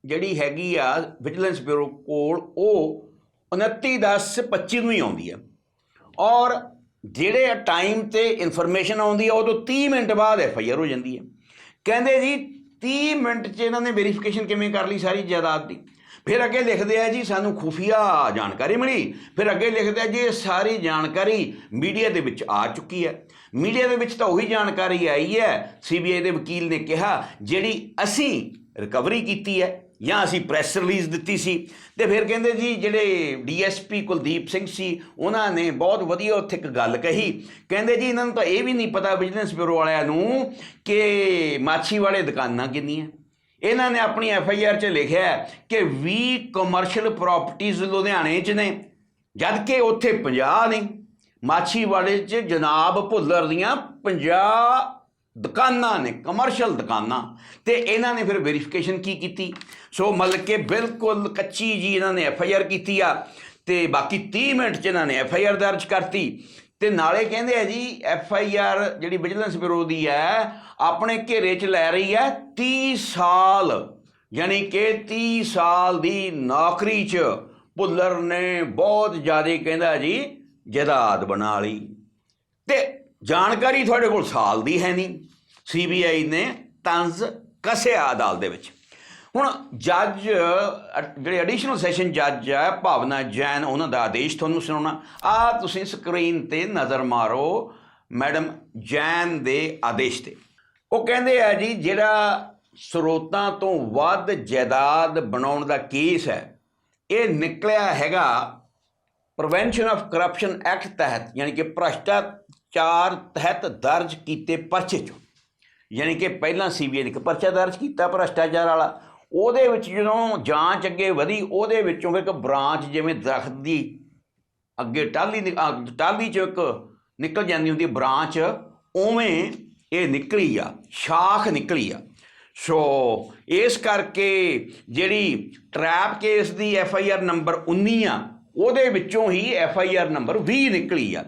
ਜਿਹੜੀ ਹੈਗੀ ਆ ਵਿਜੀਲੈਂਸ ਬਿਊਰੋ ਕੋਲ ਉਹ 29/10/25 ਨੂੰ ਹੀ ਆਉਂਦੀ ਹੈ ਔਰ ਜਿਹੜੇ ਟਾਈਮ ਤੇ ਇਨਫੋਰਮੇਸ਼ਨ ਆਉਂਦੀ ਆ ਉਹ ਤੋਂ 30 ਮਿੰਟ ਬਾਅਦ ਐਫ ਆਈ ਆਰ ਹੋ ਜਾਂਦੀ ਹੈ ਕਹਿੰਦੇ ਜੀ 30 ਮਿੰਟ 'ਚ ਇਹਨਾਂ ਨੇ ਵੈਰੀਫਿਕੇਸ਼ਨ ਕਿਵੇਂ ਕਰ ਲਈ ਸਾਰੀ ਜਾਇਦਾਦ ਦੀ? ਫਿਰ ਅੱਗੇ ਲਿਖਦੇ ਆ ਜੀ, ਸਾਨੂੰ ਖੁਫੀਆ ਜਾਣਕਾਰੀ ਮਿਲੀ। ਫਿਰ ਅੱਗੇ ਲਿਖਦੇ ਆ ਜੀ, ਇਹ ਸਾਰੀ ਜਾਣਕਾਰੀ ਮੀਡੀਆ ਦੇ ਵਿੱਚ ਆ ਚੁੱਕੀ ਹੈ। ਮੀਡੀਆ ਦੇ ਵਿੱਚ ਤਾਂ ਉਹੀ ਜਾਣਕਾਰੀ ਆਈ ਹੈ ਸੀਬੀਆਈ ਦੇ ਵਕੀਲ ਨੇ ਕਿਹਾ, ਜਿਹੜੀ ਅਸੀਂ ਰਿਕਵਰੀ ਕੀਤੀ ਹੈ, ਜਾਂ ਅਸੀਂ ਪ੍ਰੈਸ ਰਿਲੀਜ਼ ਦਿੱਤੀ ਸੀ। ਤੇ ਫਿਰ ਕਹਿੰਦੇ ਜੀ, ਜਿਹੜੇ ਡੀਐਸਪੀ ਕੁਲਦੀਪ ਸਿੰਘ ਸੀ, ਉਹਨਾਂ ਨੇ ਬਹੁਤ ਵਧੀਆ ਉੱਥੇ ਇੱਕ ਗੱਲ ਕਹੀ। ਕਹਿੰਦੇ ਜੀ, ਇਹਨਾਂ ਨੂੰ ਤਾਂ ਇਹ ਵੀ ਨਹੀਂ ਪਤਾ, ਵਿਜੀਲੈਂਸ ਬਿਊਰੋ ਵਾਲਿਆਂ ਨੂੰ ਕਿ ਮਾਛੀ ਵਾਲੇ ਦੁਕਾਨਾਂ ਕਿੰਨੀਆਂ। ਇਹਨਾਂ ਨੇ ਆਪਣੀ ਐਫ ਆਈ ਆਰ 'ਚ ਲਿਖਿਆ ਕਿ 20 ਕਮਰਸ਼ੀਅਲ ਪ੍ਰਾਪਰਟੀਆਂ ਲੁਧਿਆਣੇ 'ਚ ਨੇ ਜਦ ਕਿ ਉੱਥੇ 50 ਨੇ। ਮਾਛੀਵਾੜੇ 'ਚ ਜਨਾਬ ਭੁੱਲਰ ਦੀਆਂ 50 ਦੁਕਾਨਾਂ ਨੇ ਕਮਰਸ਼ੀਅਲ ਦੁਕਾਨਾਂ। ਤੇ ਇਹਨਾਂ ਨੇ ਫਿਰ ਵੈਰੀਫਿਕੇਸ਼ਨ ਕੀ ਕੀਤੀ? ਸੋ ਮਤਲਬ ਕਿ ਬਿਲਕੁਲ ਕੱਚੀ ਜੀ ਇਹਨਾਂ ਨੇ ਐਫ ਆਈ ਆਰ ਕੀਤੀ ਆ, ਤੇ ਬਾਕੀ 30 ਮਿੰਟ 'ਚ ਇਹਨਾਂ ਨੇ ਐਫ ਆਈ ਆਰ ਦਰਜ ਕਰਤੀ। ਤੇ ਨਾਲੇ ਕਹਿੰਦੇ ਆ ਜੀ, ਐਫ ਆਈ ਆਰ ਜਿਹੜੀ ਵਿਜੀਲੈਂਸ ਬਿਊਰੋ ਦੀ ਹੈ, ਆਪਣੇ ਘੇਰੇ 'ਚ ਲੈ ਰਹੀ ਹੈ 30 ਸਾਲ, ਯਾਨੀ ਕਿ 30 ਸਾਲ ਦੀ ਨੌਕਰੀ 'ਚ। ਭੁੱਲਰ ਨੇ ਬਹੁਤ ਜ਼ਿਆਦਾ ਕਹਿੰਦਾ ਜੀ ਜਾਇਦਾਦ ਬਣਾ ਲਈ। ਤੇ ਜਾਣਕਾਰੀ ਤੁਹਾਡੇ ਕੋਲ ਸਾਲ ਦੀ ਹੈ ਨਹੀਂ। ਸੀਬੀਆਈ ਨੇ ਤੰਜ਼ ਕਸਿਆ ਅਦਾਲਤ ਦੇ ਵਿੱਚ। ਹੁਣ ਜੱਜ ਜਿਹੜੇ ਐਡੀਸ਼ਨਲ ਸੈਸ਼ਨ ਜੱਜ ਆ ਭਾਵਨਾ ਜੈਨ, ਉਹਨਾਂ ਦਾ ਆਦੇਸ਼ ਤੁਹਾਨੂੰ ਸੁਣਾਉਣਾ। ਆ ਤੁਸੀਂ ਸਕਰੀਨ ਤੇ ਨਜ਼ਰ ਮਾਰੋ ਮੈਡਮ ਜੈਨ ਦੇ ਆਦੇਸ਼ ਤੇ। ਉਹ ਕਹਿੰਦੇ ਆ ਜੀ, ਜਿਹੜਾ ਸਰੋਤਾਂ ਤੋਂ ਵੱਧ ਜਾਇਦਾਦ ਬਣਾਉਣ ਦਾ ਕੇਸ ਹੈ, ਇਹ ਨਿਕਲਿਆ ਹੈਗਾ ਪ੍ਰੀਵੈਂਸ਼ਨ ਆਫ ਕਰਪਸ਼ਨ ਐਕਟ ਤਹਿਤ, ਯਾਨੀ ਕਿ ਭ੍ਰਸ਼ਟਾਚਾਰ ਤਹਿਤ ਦਰਜ ਕੀਤੇ ਪਰਚੇ ਚੋਂ। ਯਾਨੀ ਕਿ ਪਹਿਲਾਂ ਸੀਬੀਆਈ ਨੇ ਇੱਕ ਪਰਚਾ ਦਰਜ ਕੀਤਾ ਭ੍ਰਸ਼ਟਾਚਾਰ ਵਾਲਾ ਉਹਦੇ ਵਿੱਚ ਜਦੋਂ ਜਾਂਚ ਅੱਗੇ ਵਧੀ, ਉਹਦੇ ਵਿੱਚੋਂ ਫਿਰ ਇੱਕ ਬ੍ਰਾਂਚ ਜਿਵੇਂ ਦਰਖਤ ਦੀ ਅੱਗੇ ਟਾਲੀ ਨਿ- ਟਾਹਲੀ ਚੋਂ ਇੱਕ ਨਿਕਲ ਜਾਂਦੀ ਹੁੰਦੀ ਬ੍ਰਾਂਚ, ਉਵੇਂ ਇਹ ਨਿਕਲੀ ਆ, ਸ਼ਾਖ ਨਿਕਲੀ ਆ। ਸੋ ਇਸ ਕਰਕੇ ਜਿਹੜੀ ਟਰੈਪ ਕੇਸ ਦੀ ਐਫ ਆਈ ਆਰ ਨੰਬਰ 19 ਆ, ਉਹਦੇ ਵਿੱਚੋਂ ਹੀ ਐਫ ਆਈ ਆਰ ਨੰਬਰ 20 ਨਿਕਲੀ ਆ।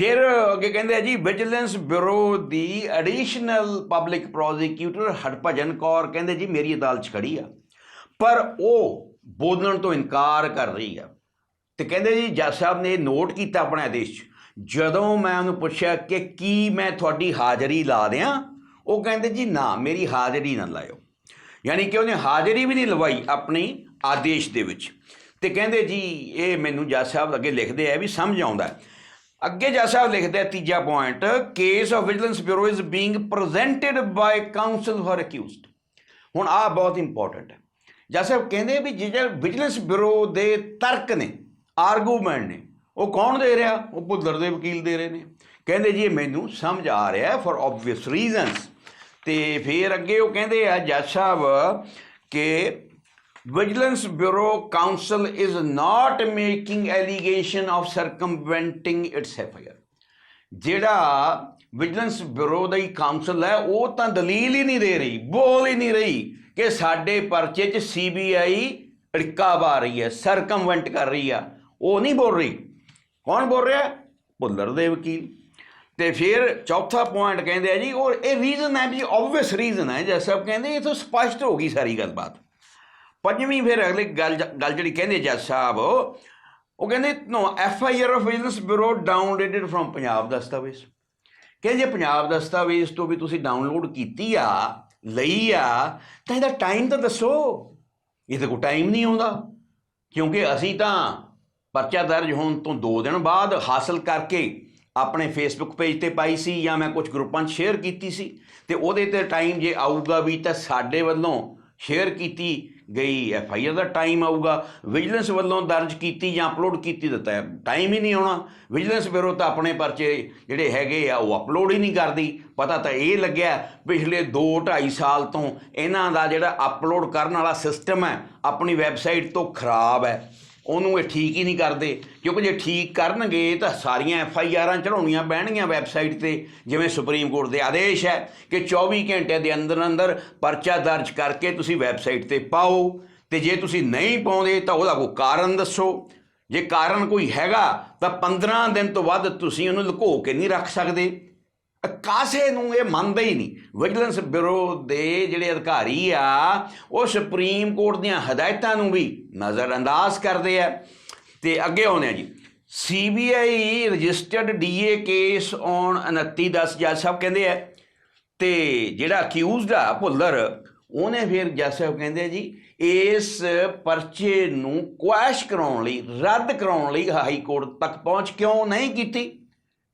ਫਿਰ ਅੱਗੇ ਕਹਿੰਦੇ ਆ ਜੀ ਵਿਜੀਲੈਂਸ ਬਿਊਰੋ ਦੀ additional public prosecutor Harbhajan Kaur ਕਹਿੰਦੇ ਜੀ, ਮੇਰੀ ਅਦਾਲਤ 'ਚ ਖੜੀ ਆ। ਪਰ ਉਹ ਬੋਲਣ ਤੋਂ ਇਨਕਾਰ ਕਰ ਰਹੀ ਆ। ਤੇ ਕਹਿੰਦੇ ਜੀ, ਜੱਜ ਸਾਹਿਬ ਨੇ ਨੋਟ ਕੀਤਾ ਆਪਣੇ ਆਦੇਸ਼ 'ਚ। ਜਦੋਂ ਮੈਂ ਉਹਨੂੰ ਪੁੱਛਿਆ ਕਿ ਕੀ ਮੈਂ ਤੁਹਾਡੀ ਹਾਜ਼ਰੀ ਲਾ ਦਿਆਂ, ਉਹ ਕਹਿੰਦੇ ਜੀ, ਨਾ, ਮੇਰੀ ਹਾਜ਼ਰੀ ਨਾ ਲਾਇਓ। ਯਾਨੀ ਕਿ ਉਹਨੇ ਹਾਜ਼ਰੀ ਵੀ ਨਹੀਂ ਲਵਾਈ ਆਪਣੀ ਆਦੇਸ਼ ਦੇ ਵਿੱਚ। ਤੇ ਕਹਿੰਦੇ ਜੀ, ਇਹ ਮੈਨੂੰ ਜੱਜ ਸਾਹਿਬ ਅੱਗੇ ਲਿਖਦੇ ਆ ਵੀ ਸਮਝ ਆਉਂਦਾ ਅੱਗੇ ਜੱਜ ਸਾਹਿਬ ਲਿਖਦੇ ਆ ਤੀਜਾ point case of vigilance bureau is being presented by counsel for accused ਹੁਣ ਆ ਬਹੁਤ ਇੰਪੋਰਟੈਂਟ ਹੈ। ਜੱਜ ਸਾਹਿਬ ਕਹਿੰਦੇ ਵੀ ਜਿਹੜੇ ਵਿਜੀਲੈਂਸ ਬਿਊਰੋ ਦੇ ਤਰਕ ਨੇ ਆਰਗੂਮੈਂਟ ਨੇ, ਉਹ ਕੌਣ ਦੇ ਰਿਹਾ? ਉਹ ਭੁੱਲਰ ਦੇ ਵਕੀਲ ਦੇ ਰਹੇ ਨੇ। ਕਹਿੰਦੇ ਜੀ ਮੈਨੂੰ ਸਮਝ ਆ ਰਿਹਾ ਫॉर ਆਬਵੀਅਸ ਰੀਜ਼ਨਸ ਤੇ ਫਿਰ ਅੱਗੇ ਉਹ ਕਹਿੰਦੇ ਆ ਜੱਜ ਸਾਹਿਬ ਕਿ vigilance bureau counsel is not making allegation of circumventing its FIR ਜਿਹੜਾ ਵਿਜੀਲੈਂਸ ਬਿਊਰੋ ਦਾ ਹੀ ਕਾਉਂਸਲ ਹੈ, ਉਹ ਤਾਂ ਦਲੀਲ ਹੀ ਨਹੀਂ ਦੇ ਰਹੀ, ਬੋਲ ਹੀ ਨਹੀਂ ਰਹੀ ਕਿ ਸਾਡੇ ਪਰਚੇ 'ਚ ਸੀਬੀਆਈ ਅੜਕਾ ਪਾ ਰਹੀ ਹੈ ਸਰਕਮਵੈਂਟ ਕਰ ਰਹੀ ਆ। ਉਹ ਨਹੀਂ ਬੋਲ ਰਹੀ। ਕੌਣ ਬੋਲ ਰਿਹਾ? ਭੁੱਲਰ ਦੇ ਵਕੀਲ। ਤੇ ਫਿਰ ਚੌਥਾ ਪੁਆਇੰਟ ਕਹਿੰਦੇ ਆ ਜੀ ਉਹ ਇਹ ਰੀਜ਼ਨ ਹੈ ਵੀ ਆਬਵੀਅਸ ਰੀਜ਼ਨ ਹੈ ਜੈਸਾ ਸਭ ਕਹਿੰਦੇ ਇਹ ਤਾਂ ਸਪਸ਼ਟ ਹੋ ਗਈ ਸਾਰੀ ਗੱਲਬਾਤ। ਪੰਜਵੀਂ ਫਿਰ ਅਗਲੀ ਗੱਲ ਗੱਲ ਜਿਹੜੀ ਕਹਿੰਦੇ ਜੱਜ ਸਾਹਿਬ, ਉਹ ਕਹਿੰਦੇ no F I R of business bureau downloaded from Punjab Dastavez. ਕਹਿੰਦੇ, ਜੇ ਪੰਜਾਬ ਦਸਤਾਵੇਜ਼ ਤੋਂ ਵੀ ਤੁਸੀਂ ਡਾਊਨਲੋਡ ਕੀਤੀ ਆ, ਲਈ ਆ, ਤਾਂ ਇਹਦਾ ਟਾਈਮ ਤਾਂ ਦੱਸੋ। ਇਹਦੇ ਕੋਲ ਟਾਈਮ ਨਹੀਂ ਆਉਂਦਾ। ਕਿਉਂਕਿ ਅਸੀਂ ਤਾਂ ਪਰਚਾ ਦਰਜ ਹੋਣ ਤੋਂ 2 ਦਿਨ ਬਾਅਦ ਹਾਸਲ ਕਰਕੇ ਆਪਣੇ ਫੇਸਬੁੱਕ ਪੇਜ ਤੇ ਪਾਈ ਸੀ ਜਾਂ ਮੈਂ ਕੁਝ ਗਰੁੱਪਾਂ 'ਚ ਸ਼ੇਅਰ ਕੀਤੀ ਸੀ ਤੇ ਉਹਦੇ ਤੇ ਟਾਈਮ ਜੇ ਆਊਗਾ ਵੀ ਤਾਂ ਸਾਡੇ ਵੱਲੋਂ ਸ਼ੇਅਰ ਕੀਤੀ ਗਈ ਐਫ ਆਈ ਆਰ ਦਾ ਟਾਈਮ ਆਊਗਾ। ਵਿਜੀਲੈਂਸ ਵੱਲੋਂ ਦਰਜ ਕੀਤੀ ਜਾਂ ਅਪਲੋਡ ਕੀਤੀ ਦਿੱਤਾ ਟਾਈਮ ਹੀ ਨਹੀਂ ਆਉਣਾ। ਵਿਜੀਲੈਂਸ ਬਿਊਰੋ ਤਾਂ ਆਪਣੇ ਪਰਚੇ ਜਿਹੜੇ ਹੈਗੇ ਆ, ਉਹ ਅਪਲੋਡ ਹੀ ਨਹੀਂ ਕਰਦੀ। ਪਤਾ ਤਾਂ ਇਹ ਲੱਗਿਆ ਪਿਛਲੇ 2 2.5 ਸਾਲ ਤੋਂ ਇਹਨਾਂ ਦਾ ਜਿਹੜਾ ਅਪਲੋਡ ਕਰਨ ਵਾਲਾ ਸਿਸਟਮ ਹੈ, ਆਪਣੀ ਵੈਬਸਾਈਟ ਤੋਂ ਖਰਾਬ ਹੈ। ਉਹਨੂੰ ਇਹ ਠੀਕ ਹੀ ਨਹੀਂ ਕਰਦੇ। ਕਿਉਂਕਿ ਜੇ ਠੀਕ ਕਰਨਗੇ ਤਾਂ ਸਾਰੀਆਂ ਐਫ ਆਈ ਆਰਾਂ ਚੜਾਉਣੀਆਂ ਪੈਣਗੀਆਂ ਵੈਬਸਾਈਟ ਤੇ। ਜਿਵੇਂ ਸੁਪਰੀਮ ਕੋਰਟ ਦੇ ਆਦੇਸ਼ ਹੈ ਕਿ 24 ਘੰਟੇ ਦੇ ਅੰਦਰ ਅੰਦਰ ਪਰਚਾ ਦਰਜ ਕਰਕੇ ਤੁਸੀਂ ਵੈਬਸਾਈਟ ਤੇ ਪਾਓ। ਤੇ ਜੇ ਤੁਸੀਂ ਨਹੀਂ ਪਾਉਂਦੇ ਤਾਂ ਉਹਦਾ ਕੋਈ ਕਾਰਨ ਦੱਸੋ। ਜੇ ਕਾਰਨ ਕੋਈ ਹੈਗਾ ਤਾਂ 15 ਦਿਨ ਤੋਂ ਵੱਧ ਤੁਸੀਂ ਉਹਨੂੰ ਲੁਕੋ ਕੇ ਨਹੀਂ ਰੱਖ ਸਕਦੇ। ਕਾਸੇ ਨੂੰ ਇਹ ਮੰਨਦਾ ਹੀ ਨਹੀਂ। ਵਿਜੀਲੈਂਸ ਬਿਊਰੋ ਦੇ ਜਿਹੜੇ ਅਧਿਕਾਰੀ ਆ, ਉਹ ਸੁਪਰੀਮ ਕੋਰਟ ਦੀਆਂ ਹਦਾਇਤਾਂ ਨੂੰ ਵੀ ਨਜ਼ਰਅੰਦਾਜ਼ ਕਰਦੇ ਆ। ਤੇ ਅੱਗੇ ਆਉਂਦੇ ਆ ਜੀ। CBI registered DA case on 29 10 ਜੱਜ ਸਾਹਿਬ ਕਹਿੰਦੇ ਆ, ਤੇ ਜਿਹੜਾ ਅਕਿਊਜ਼ਡ ਆ ਭੁੱਲਰ, ਉਹਨੇ ਫਿਰ ਜੱਜ ਸਾਹਿਬ ਕਹਿੰਦੇ ਆ ਜੀ, ਇਸ ਪਰਚੇ ਨੂੰ ਕੁਐਸ਼ ਕਰਾਉਣ ਲਈ, ਰੱਦ ਕਰਾਉਣ ਲਈ ਹਾਈ ਕੋਰਟ ਤੱਕ ਪਹੁੰਚ ਕਿਉਂ ਨਹੀਂ ਕੀਤੀ?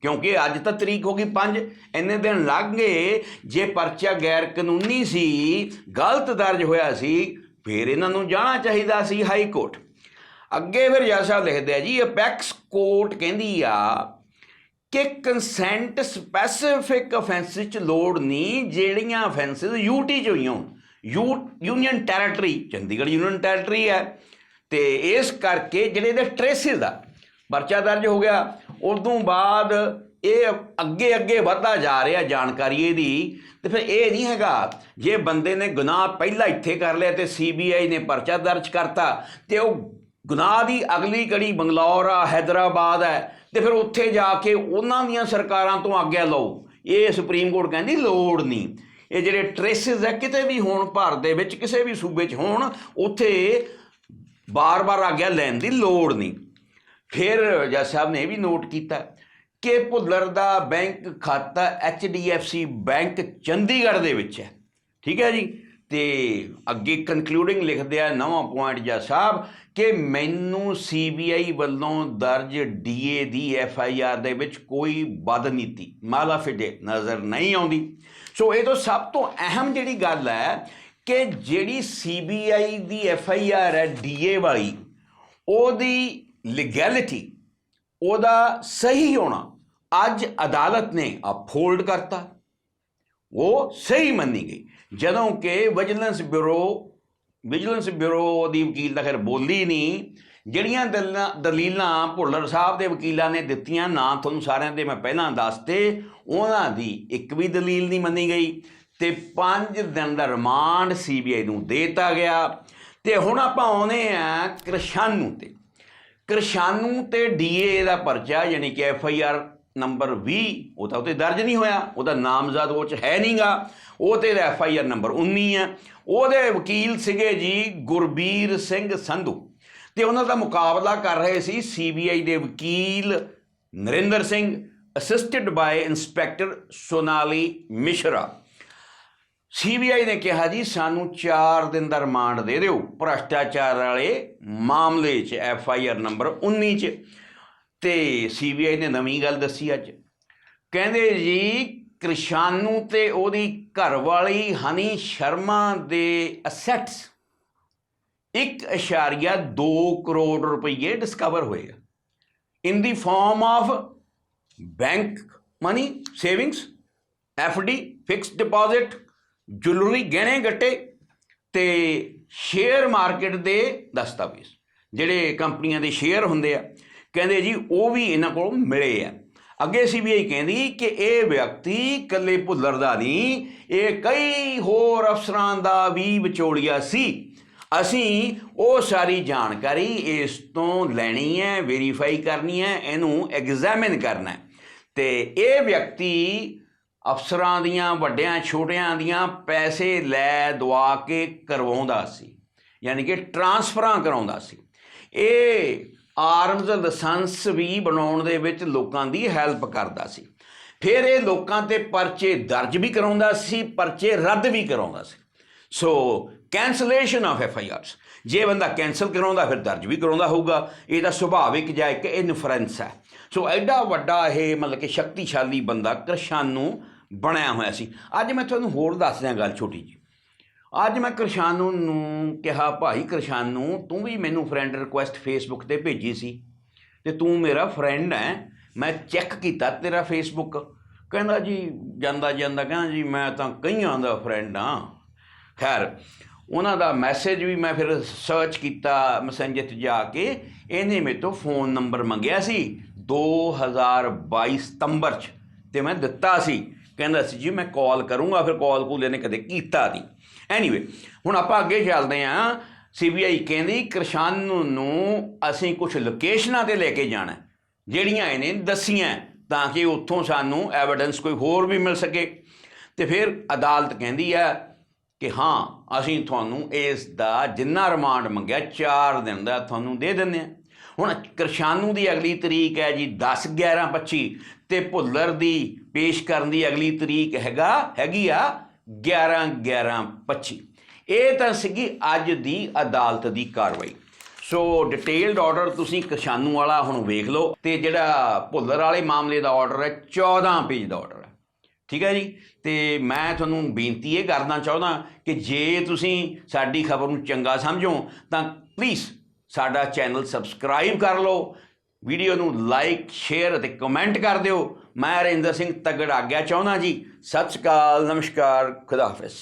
ਕਿਉਂਕਿ ਅੱਜ ਤਾਂ ਤਰੀਕ ਹੋ ਗਈ 5 ਇੰਨੇ ਦਿਨ ਲੱਗ ਗਏ, ਜੇ ਪਰਚਾ ਗੈਰ ਕਾਨੂੰਨੀ ਸੀ, ਗਲਤ ਦਰਜ ਹੋਇਆ ਸੀ, ਫਿਰ ਇਹਨਾਂ ਨੂੰ ਜਾਣਾ ਚਾਹੀਦਾ ਸੀ ਹਾਈ ਕੋਰਟ। ਅੱਗੇ ਫਿਰ ਜੱਜ ਸਾਹਿਬ ਲਿਖਦੇ ਆ ਜੀ, ਅਪੈਕਸ ਕੋਰਟ ਕਹਿੰਦੀ ਆ ਕਿ ਕੰਸੈਂਟ ਸਪੈਸੀਫਿਕ ਅਫੈਂਸਿਸ ਚ ਲੋੜ ਨਹੀਂ, ਜਿਹੜੀਆਂ ਅਫੈਂਸਿਸ ਯੂਟੀ ਚ ਹੋਈਆਂ ਹੋਣ। U union territory Chandigarh union territory ਹੈ। ਤੇ ਇਸ ਕਰਕੇ ਜਿਹੜੇ ਇਹਦੇ ਟ੍ਰੇਸਿਸ ਆ ਪਰਚਾ ਦਰਜ ਹੋ ਗਿਆ। ਉਦੋਂ ਬਾਅਦ ਇਹ ਅੱਗੇ ਅੱਗੇ ਵਧਦਾ ਜਾ ਰਿਹਾ ਜਾਣਕਾਰੀ ਇਹਦੀ। ਤੇ ਫਿਰ ਇਹ ਨਹੀਂ ਹੈਗਾ, ਜੇ ਬੰਦੇ ਨੇ ਗੁਨਾਹ ਪਹਿਲਾਂ ਇੱਥੇ ਕਰ ਲਿਆ ਤੇ ਸੀਬੀਆਈ ਨੇ ਪਰਚਾ ਦਰਜ ਕਰਤਾ, ਤੇ ਉਹ ਗੁਨਾਹ ਦੀ ਅਗਲੀ ਕੜੀ ਬੰਗਲੌਰ ਆ, ਹੈਦਰਾਬਾਦ ਹੈ ਤੇ ਫਿਰ ਉੱਥੇ ਜਾ ਕੇ ਉਹਨਾਂ ਦੀਆਂ ਸਰਕਾਰਾਂ ਤੋਂ ਆਗਿਆ ਲਓ। ਇਹ ਸੁਪਰੀਮ ਕੋਰਟ ਕਹਿੰਦੀ ਲੋੜ ਨਹੀਂ। ਇਹ ਜਿਹੜੇ ਟ੍ਰੇਸਿਸ ਹੈ ਕਿਤੇ ਵੀ ਹੋਣ ਭਾਰਤ ਦੇ ਵਿੱਚ, ਕਿਸੇ ਵੀ ਸੂਬੇ 'ਚ ਹੋਣ, ਉੱਥੇ ਬਾਰ-ਬਾਰ ਆਗਿਆ ਲੈਣ ਦੀ ਲੋੜ ਨਹੀਂ। ਫਿਰ ਜੱਜ ਸਾਹਿਬ ਨੇ ਇਹ ਵੀ ਨੋਟ ਕੀਤਾ ਕਿ ਭੁੱਲਰ ਦਾ ਬੈਂਕ ਖਾਤਾ HDFC ਬੈਂਕ ਚੰਡੀਗੜ੍ਹ ਦੇ ਵਿੱਚ ਹੈ। ਠੀਕ ਹੈ ਜੀ? ਤੇ ਅੱਗੇ ਕਨਕਲੂਡਿੰਗ ਲਿਖਦੇ ਆ ਨਵਾਂ ਪੁਆਇੰਟ ਜੱਜ ਸਾਹਿਬ ਕਿ ਮੈਨੂੰ CBI ਵੱਲੋਂ ਦਰਜ DA ਦੀ FIR ਦੇ ਵਿੱਚ ਕੋਈ ਬਦਨੀਤੀ ਮਾਲਾਫਿਡੇ ਨਜ਼ਰ ਨਹੀਂ ਆਉਂਦੀ। ਸੋ ਇਹ ਤੋਂ ਸਭ ਤੋਂ ਅਹਿਮ ਜਿਹੜੀ ਗੱਲ ਹੈ ਕਿ ਜਿਹੜੀ CBI ਦੀ FIR ਹੈ DA ਵਾਲੀ, ਉਹਦੀ ਲੀਗੈਲਿਟੀ ਉਹਦਾ ਸਹੀ ਹੋਣਾ, ਅੱਜ ਅਦਾਲਤ ਨੇ ਅਪਹੋਲਡ ਕਰਤਾ। ਉਹ ਸਹੀ ਮੰਨੀ ਗਈ। ਜਦੋਂ ਕਿ ਵਿਜੀਲੈਂਸ ਬਿਊਰੋ ਵਿਜੀਲੈਂਸ ਬਿਊਰੋ ਦੀ ਵਕੀਲ ਤਾਂ ਖੈਰ ਬੋਲੀ ਨਹੀਂ, ਜਿਹੜੀਆਂ ਦਲੀਲਾਂ ਦਲੀਲਾਂ ਭੁੱਲਰ ਸਾਹਿਬ ਦੇ ਵਕੀਲਾਂ ਨੇ ਦਿੱਤੀਆਂ, ਨਾ ਤੁਹਾਨੂੰ ਸਾਰਿਆਂ ਦੇ ਮੈਂ ਪਹਿਲਾਂ ਦੱਸਤੇ, ਉਹਨਾਂ ਦੀ ਇੱਕ ਵੀ ਦਲੀਲ ਨਹੀਂ ਮੰਨੀ ਗਈ। ਤੇ 5 ਦਿਨ ਦਾ ਰਿਮਾਂਡ ਸੀਬੀਆਈ ਨੂੰ ਦੇਤਾ ਗਿਆ। ਤੇ ਹੁਣ ਆਪਾਂ ਆਉਨੇ ਆ ਕ੍ਰਿਸ਼ਾਨੂ ਤੇ। ਕ੍ਰਿਸ਼ਾਨੂ ਤੇ ਡੀਏ ਦਾ ਪਰਚਾ, ਯਾਨੀ ਕਿ ਐਫ ਆਈ ਆਰ ਨੰਬਰ 20 ਉਹ ਤਾਂ ਉਤੇ ਦਰਜ ਨਹੀਂ ਹੋਇਆ। ਉਹਦਾ ਨਾਮਜ਼ਦ ਉਹ ਚ ਹੈ ਨਹੀਂਗਾ। ਉਹ ਤੇ ਐਫ ਆਈ ਆਰ ਨੰਬਰ 19 ਹੈ। ਉਹਦੇ ਵਕੀਲ ਸੀਗੇ ਜੀ ਗੁਰਬੀਰ ਸਿੰਘ ਸੰਧੂ। ਤੇ ਉਹਨਾਂ ਦਾ ਮੁਕਾਬਲਾ ਕਰ ਰਹੇ ਸੀ ਸੀਬੀਆਈ ਦੇ ਵਕੀਲ Narinder Singh assisted by inspector Sonali Mishra. CBI ਨੇ ਕਿਹਾ ਜੀ, ਸਾਨੂੰ 4 ਦਿਨ ਦਾ ਰਿਮਾਂਡ ਦੇ ਦਿਓ ਭ੍ਰਸ਼ਟਾਚਾਰ ਵਾਲੇ ਮਾਮਲੇ 'ਚ, ਐਫ ਆਈ ਆਰ ਨੰਬਰ 19 'ਚ। ਤੇ ਸੀਬੀਆਈ ਨੇ ਨਵੀਂ ਗੱਲ ਦੱਸੀ ਅੱਜ। ਕਹਿੰਦੇ ਜੀ, ਕ੍ਰਿਸ਼ਾਨੂ ਤੇ ਉਹਦੀ ਘਰਵਾਲੀ ਹਨੀ ਸ਼ਰਮਾ ਦੇ ਅਸੈਟਸ 1.2 ਕਰੋੜ ਰੁਪਏ ਡਿਸਕਵਰ ਹੋਏ ਆ। In the form of bank money savings D fixed deposit jewellery ਗਹਿਣੇ ਗੱਟੇ ਤੇ ਸ਼ੇਅਰ ਮਾਰਕੀਟ ਦੇ ਦਸਤਾਵੇਜ਼। ਜਿਹੜੇ ਕੰਪਨੀਆਂ ਦੇ ਸ਼ੇਅਰ ਹੁੰਦੇ ਆ, ਕਹਿੰਦੇ ਜੀ ਉਹ ਵੀ ਇਹਨਾਂ ਕੋਲ ਮਿਲੇ ਆ। ਅੱਗੇ ਸੀਬੀਆਈ ਕਹਿੰਦੀ ਕਿ ਇਹ ਵਿਅਕਤੀ ਇਕੱਲੇ ਭੁੱਲਰ ਦਾ ਨਹੀਂ, ਇਹ ਕਈ ਹੋਰ ਅਫਸਰਾਂ ਦਾ ਵੀ ਵਿਚੋਲੀਆ ਸੀ। ਅਸੀਂ ਉਹ ਸਾਰੀ ਜਾਣਕਾਰੀ ਇਸ ਤੋਂ ਲੈਣੀ ਹੈ ਵੈਰੀਫਾਈ ਕਰਨੀ ਹੈ, ਇਹਨੂੰ ਐਗਜ਼ਾਮਿਨ ਕਰਨਾ ਹੈ। ਤੇ ਇਹ ਵਿਅਕਤੀ ਅਫਸਰਾਂ ਦੀਆਂ, ਵੱਡਿਆਂ, ਛੋਟਿਆਂ ਦੀਆਂ ਪੈਸੇ ਲੈ, ਦਵਾ ਕੇ ਕਰਵਾਉਂਦਾ ਸੀ। ਯਾਨੀ ਕਿ ਟਰਾਂਸਫਰਾਂ ਕਰਾਉਂਦਾ ਸੀ। ਇਹ ਆਰਮਜ਼ ਲਾਇਸੈਂਸ ਵੀ ਬਣਾਉਣ ਦੇ ਵਿੱਚ ਲੋਕਾਂ ਦੀ ਹੈਲਪ ਕਰਦਾ ਸੀ। ਫਿਰ ਇਹ ਲੋਕਾਂ ਤੇ ਪਰਚੇ ਦਰਜ ਵੀ ਕਰਾਉਂਦਾ ਸੀ, ਪਰਚੇ ਰੱਦ ਵੀ ਕਰਾਉਂਦਾ ਸੀ। So cancellation of F I Rs ਜੇ ਬੰਦਾ ਕੈਂਸਲ ਕਰਾਉਂਦਾ, ਫਿਰ ਦਰਜ ਵੀ ਕਰਾਉਂਦਾ ਹੋਊਗਾ। ਇਹ ਤਾਂ ਸੁਭਾਵਿਕ ਜਾਂ ਇੱਕ ਇਨਫਰੈਂਸ ਹੈ। ਸੋ ਐਡਾ ਵੱਡਾ ਇਹ ਮਤਲਬ ਕਿ ਸ਼ਕਤੀਸ਼ਾਲੀ ਬੰਦਾ ਕ੍ਰਿਸ਼ਾਨੂ ਬਣਿਆ ਹੋਇਆ ਸੀ। ਅੱਜ ਮੈਂ ਤੁਹਾਨੂੰ ਹੋਰ ਦੱਸ ਦਿਆਂ ਗੱਲ ਛੋਟੀ ਜੀ ਅੱਜ ਮੈਂ ਕ੍ਰਿਸ਼ਾਨੂ ਨੂੰ ਕਿਹਾ, ਭਾਈ ਕ੍ਰਿਸ਼ਾਨੂ, ਤੂੰ ਵੀ ਮੈਨੂੰ ਫਰੈਂਡ ਰਿਕੁਐਸਟ ਫੇਸਬੁੱਕ ਤੇ ਭੇਜੀ ਸੀ ਤੇ ਤੂੰ ਮੇਰਾ ਫਰੈਂਡ ਹੈ ਮੈਂ ਚੈੱਕ ਕੀਤਾ ਤੇਰਾ ਫੇਸਬੁੱਕ ਕਹਿੰਦਾ ਜੀ, ਜਾਂਦਾ ਜਾਂਦਾ, ਕਹਿੰਦਾ ਜੀ, ਮੈਂ ਤਾਂ ਕਈਆਂ ਦਾ ਫਰੈਂਡ ਹਾਂ ਖੈਰ, ਉਹਨਾਂ ਦਾ ਮੈਸੇਜ ਵੀ ਮੈਂ ਫਿਰ ਸਰਚ ਕੀਤਾ ਮੈਸੇਂਜਰ 'ਚ ਜਾ ਕੇ। ਇਹਨੇ ਮੇਰੇ ਤੋਂ ਫੋਨ ਨੰਬਰ ਮੰਗਿਆ ਸੀ 2022 ਸਤੰਬਰ 'ਚ ਤੇ ਮੈਂ ਦਿੱਤਾ ਸੀ। ਕਹਿੰਦਾ ਸੀ, ਜੀ, ਮੈਂ ਕਾਲ ਕਰੂੰਗਾ। ਫਿਰ ਕਾਲ ਕੋਲੇ ਨੇ ਕਦੇ ਕੀਤਾ ਨਹੀਂ ਐਨੀਵੇ ਹੁਣ ਆਪਾਂ ਅੱਗੇ ਚੱਲਦੇ ਆਂ। ਸੀਬੀਆਈ ਕਹਿੰਦੀ, ਕ੍ਰਿਸ਼ਾਨੂ ਨੂੰ ਅਸੀਂ ਕੁਝ ਲੋਕੇਸ਼ਨਾਂ ਤੇ ਲੈ ਕੇ ਜਾਣਾ ਜਿਹੜੀਆਂ ਇਹਨੇ ਦੱਸੀਆਂ ਤਾਂ ਕਿ ਉੱਥੋਂ ਸਾਨੂੰ ਐਵੀਡੈਂਸ ਕੋਈ ਹੋਰ ਵੀ ਮਿਲ ਸਕੇ। ਤੇ ਫਿਰ ਅਦਾਲਤ ਕਹਿੰਦੀ ਹੈ ਕਿ ਹਾਂ, ਅਸੀਂ ਤੁਹਾਨੂੰ ਇਸ ਦਾ ਜਿੰਨਾ ਰਿਮਾਂਡ ਮੰਗਿਆ 4 ਦਿਨ ਦਾ ਤੁਹਾਨੂੰ ਦੇ ਦਿੰਦੇ ਹਾਂ ਹੁਣ ਕ੍ਰਿਸ਼ਾਨੂ ਦੀ ਅਗਲੀ ਤਰੀਕ ਹੈ ਜੀ 10 11 25 ਤੇ ਭੁੱਲਰ ਦੀ ਪੇਸ਼ ਕਰਨ ਦੀ ਅਗਲੀ ਤਰੀਕ ਹੈਗਾ, ਹੈਗੀ ਆ 11 11 25 ਇਹ ਤਾਂ ਸੀਗੀ ਅੱਜ ਦੀ ਅਦਾਲਤ ਦੀ ਕਾਰਵਾਈ। ਸੋ ਡਿਟੇਲਡ ਆਰਡਰ ਤੁਸੀਂ ਕਿਸਾਨੂ ਵਾਲਾ ਹੁਣ ਵੇਖ ਲਓ, ਤੇ ਜਿਹੜਾ ਭੁੱਲਰ ਵਾਲੇ ਮਾਮਲੇ ਦਾ ਆਰਡਰ ਹੈ 14 ਪੇਜ ਦਾ ਆਰਡਰ ਹੈ। ਠੀਕ ਹੈ ਜੀ? ਤੇ ਮੈਂ ਤੁਹਾਨੂੰ ਬੇਨਤੀ ਇਹ ਕਰਨਾ ਚਾਹੁੰਦਾ ਕਿ ਜੇ ਤੁਸੀਂ ਸਾਡੀ ਖਬਰ ਨੂੰ ਚੰਗਾ ਸਮਝੋ, ਤਾਂ ਪਲੀਜ਼ ਸਾਡਾ ਚੈਨਲ ਸਬਸਕ੍ਰਾਈਬ ਕਰ ਲਓ, ਵੀਡੀਓ ਨੂੰ ਲਾਈਕ, ਸ਼ੇਅਰ ਅਤੇ ਕਮੈਂਟ ਕਰ ਦਿਓ। ਮੈਂ ਰਿੰਦਰ ਸਿੰਘ ਤਗੜ ਆਗਿਆ ਚਾਹੁੰਦਾ ਜੀ। ਸਤਿ ਸ਼੍ਰੀ ਅਕਾਲ, ਨਮਸਕਾਰ, ਖੁਦਾ ਹਾਫਿਜ਼।